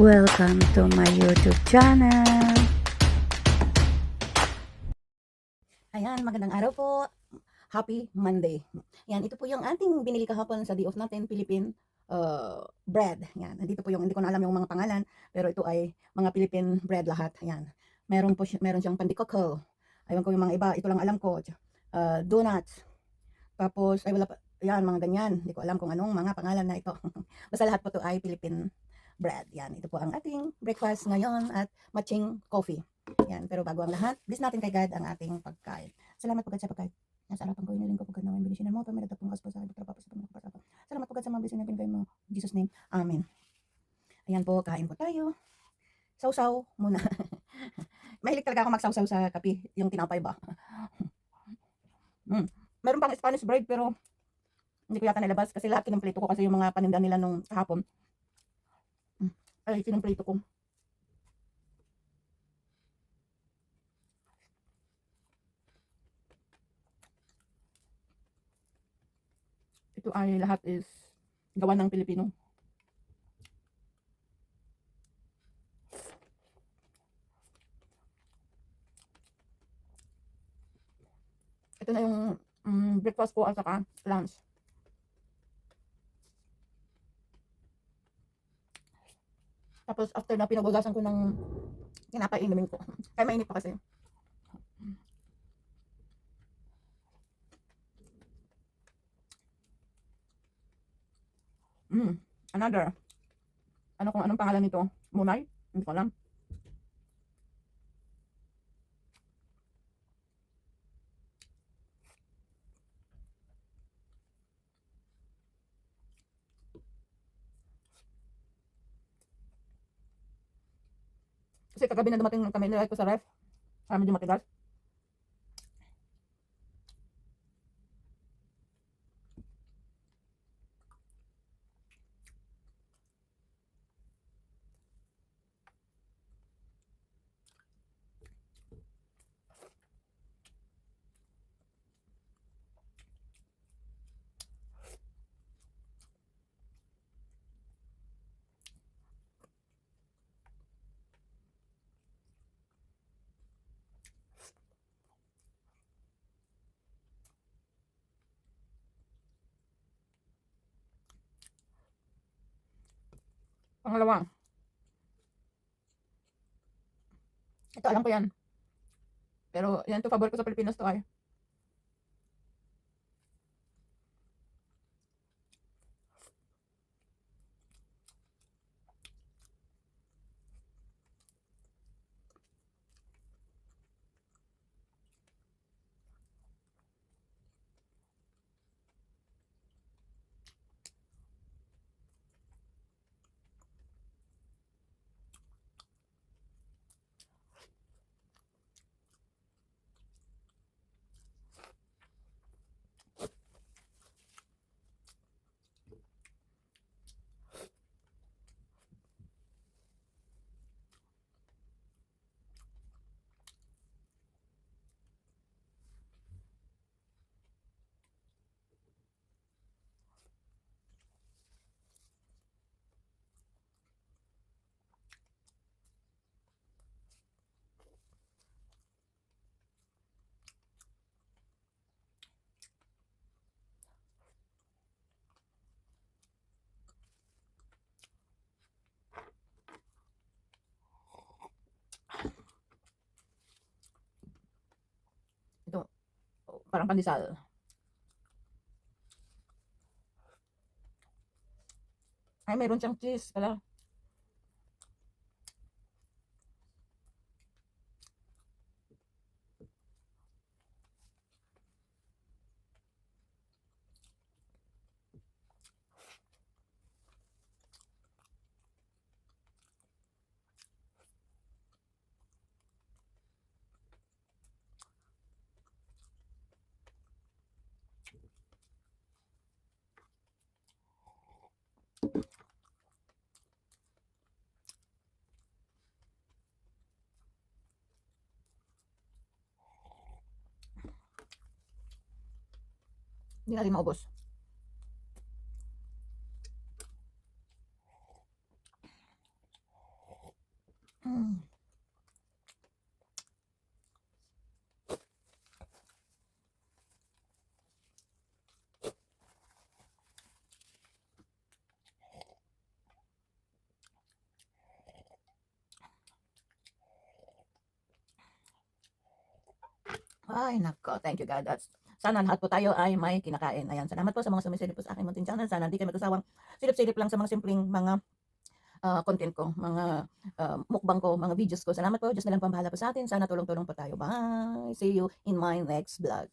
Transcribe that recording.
Welcome to my YouTube channel. Ayan, magandang araw po. Happy Monday. Yan, ito po yung ating binili kahapon sa day off natin, Philippine uh, bread. Yan, nandito po yung, hindi ko na alam yung mga pangalan, pero ito ay mga Philippine bread lahat. Yan. Meron po meron siyang pandikoko. Aywan ko yung mga iba, ito lang alam ko. Uh, donuts. Tapos, ay wala pa, yan, mga ganyan. Hindi ko alam kung anong mga pangalan na ito. Basta lahat po to ay Philippine bread. Yan, ito po ang ating breakfast ngayon at matching coffee. Yan, pero bago ang lahat, bless natin kay God ang ating pagkain. Salamat po God sa pagkain. Nasa ko, iniling ko po God na may binisinan mo, pamilya tapong kaspa sa ibig trapapo sa pamilya kapasapa. Salamat po God sa mga blessing na mo. In Jesus name, Amen. Ayan po, kain po tayo. Sausaw muna. Mahilig talaga ako magsawsaw sa kape, yung tinapay ba. mm. Meron pang Spanish bread pero hindi ko yata nilabas kasi lahat kinumpleto ko kasi yung mga paninda nila nung kahapon. Ay, kinumpleto ko. ito ay lahat is gawa ng Pilipino. Ito na yung mm, breakfast ko at saka lunch. Tapos after na pinagugasan ko ng tinapay inumin ko. Kaya mainit pa kasi. Mm, another. Ano kung anong pangalan nito? Munay? Hindi ko alam. Kasi kagabi na dumating kami nilagay ko sa ref. Para medyo matigas. Pangalawa. Ito, alam ko yan. Pero, yan to, favor ko sa Pilipinas to ay. Ito, oh, parang pandesal. Ay, mayroon siyang cheese pala. Hindi natin maubos. Mm. Ay, nako. Thank you, God. That's, sana lahat po tayo ay may kinakain. Ayan, salamat po sa mga sumisilip po sa aking munting channel. Sana hindi kayo magkasawang silip-silip lang sa mga simpleng mga ah, content ko, mga ah, mukbang ko, mga videos ko. Salamat po. Diyos na lang po ang bahala po sa atin. Sana tulong-tulong po tayo. Bye. See you in my next vlog.